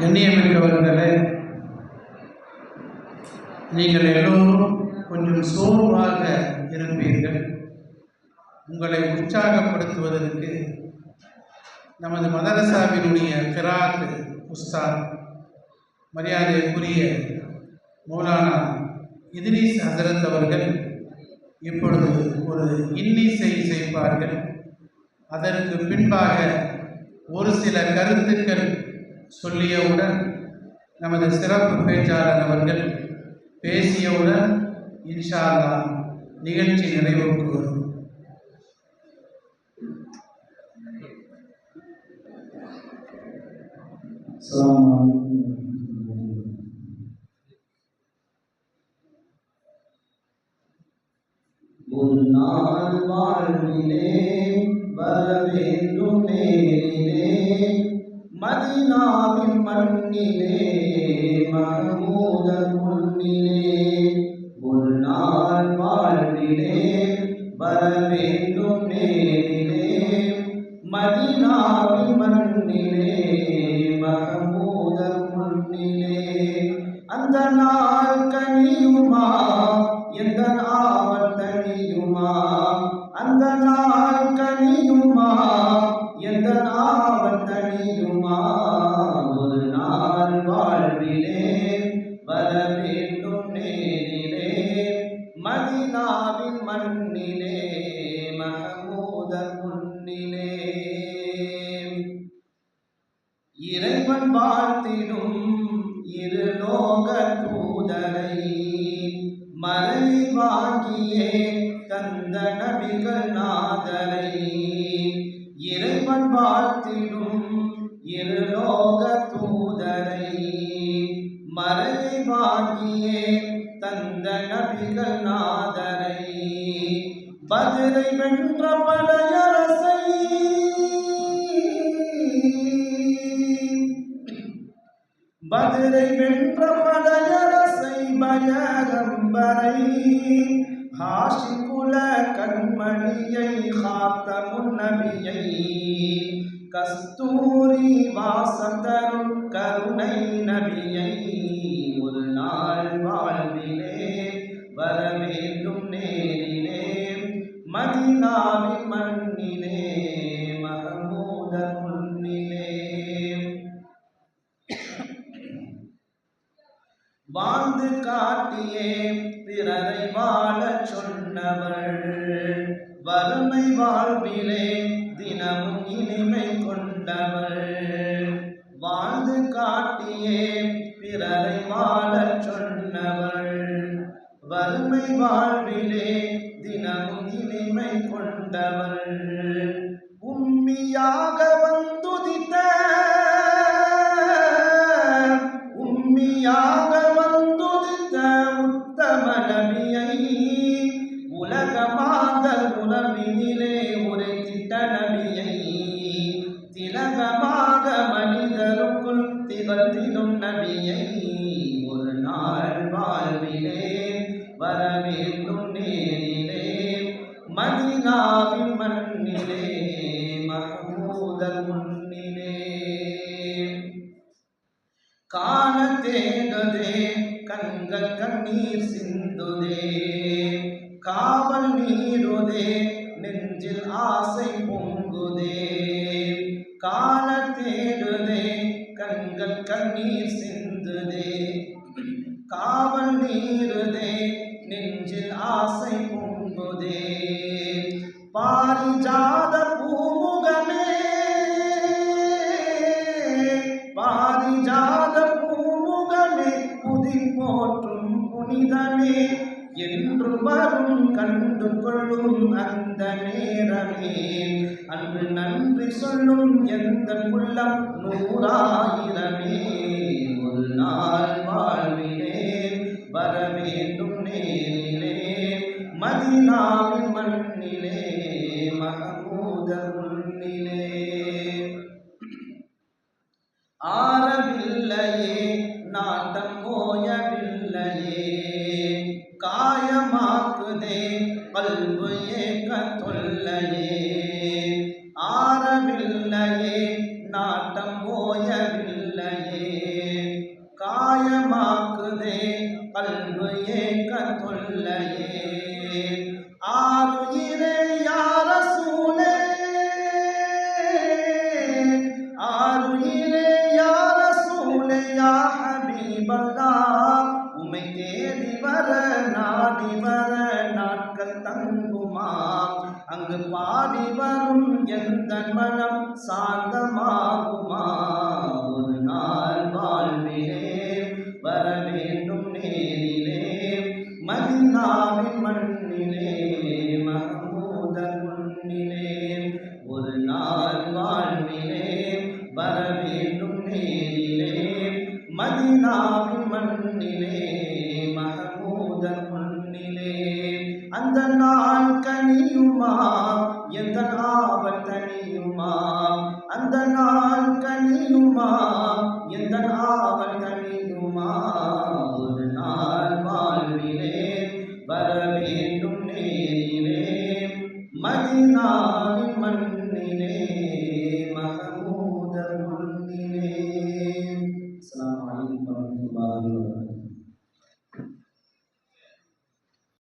கண்ணியமிக்கவர்களே நீங்கள் எல்லோரும் கொஞ்சம் சோர்வாக இருப்பீர்கள். உங்களை உற்சாகப்படுத்துவதற்கு நமது மதரசாவினுடைய கிராத் உஸ்தாத் மரியாதைக்குரிய மௌலானா இத்ரீஸ் ஹசரத் அவர்கள் இப்பொழுது ஒரு இன்னிசை செய்வார்கள். அதற்கு பின்பாக ஒரு சில கருத்துக்கள் சொல்லியவுடன் நமது சிறப்பு பேச்சாளர் அவர்கள் பேசியவுடன் இன்ஷா அல்லா நிகழ்ச்சி நிறைவுக்கு வரும் ஒரு நாள் வாழ்விலே மதினாவின் மண்ணிலே சிவநாதனை இறைவன் வாழ்த்திடும் இருலோக தூதனை தூதரை மறைவாகியே தந்த நபிகள் நாதனை. பதிலை வென்ற பழையரசை பதிலை வென்ற ஹாஷிகுல கண்மணியை காத்த முன்னபியை கஸ்தூரி வாசந்தரும் கருணை நபியை ஒரு நாள் வாழ்விலே வாழ்ந்து காட்டியே பிறரை வாழச் சொன்னவள். வறுமை வாழ்விலே தினமும் இனிமை கொண்டவள். வாழ்ந்து காட்டியே பிறரை வாழச் சொன்னவள். வறுமை வாழ்விலே தினமும் இனிமை கொண்டவள். உம்மியாக வந்துதித்த உம்மியாக முதல் முன்னிலே. காண தேடுதே கண்கள் கண்ணீர் சிந்துதே. காவல் நீருதே நெஞ்சில் ஆசை பொங்குதே. காண தேடுதே கண்கள் கண்ணீர் சிந்துதே. காவல் நீருதே நெஞ்சில் ஆசை பொங்குதே. பாரிஜாத பூ புனிதமே என்றும் வரும் கண்டு கொள்ளும் அந்த நேரமே. அன்று நன்றி சொல்லும் எந்த உள்ளம் நூறாயிரமே. ஒரு நாள் வாழ்விலே வர வேண்டும் நேரிலே. மதினாவின் மண்ணிலே மகமூத முன்னிலே ஆரவில்லையே நாட்டம் ஓயவில்லையே காயமாக்குதே கல்வு ஏக்க தொல்லையே. ஆறவில்லையே. தங்குமாம் அங்கு பாடி வரும் எந்த மனம் சாந்தமாகுமா? ஒரு நாள் வாழ்விலே வர வேண்டும் நேரிலே மதினாவின் மண்ணிலே மகமூத மண்ணிலே ஒரு நாள் வாழ்விலே வர வேண்டும் நேரிலே மதினாவின் மண்ணிலே. அந்த நாள் கனியுமா? எந்த ஆவல் தனியுமா? அந்த நாள் கனியுமா? எந்த ஆவல் தனியுமா? ஒரு நாள் வாழ்விலே வர வேண்டும் நேரிலே. மதினாவின் மண்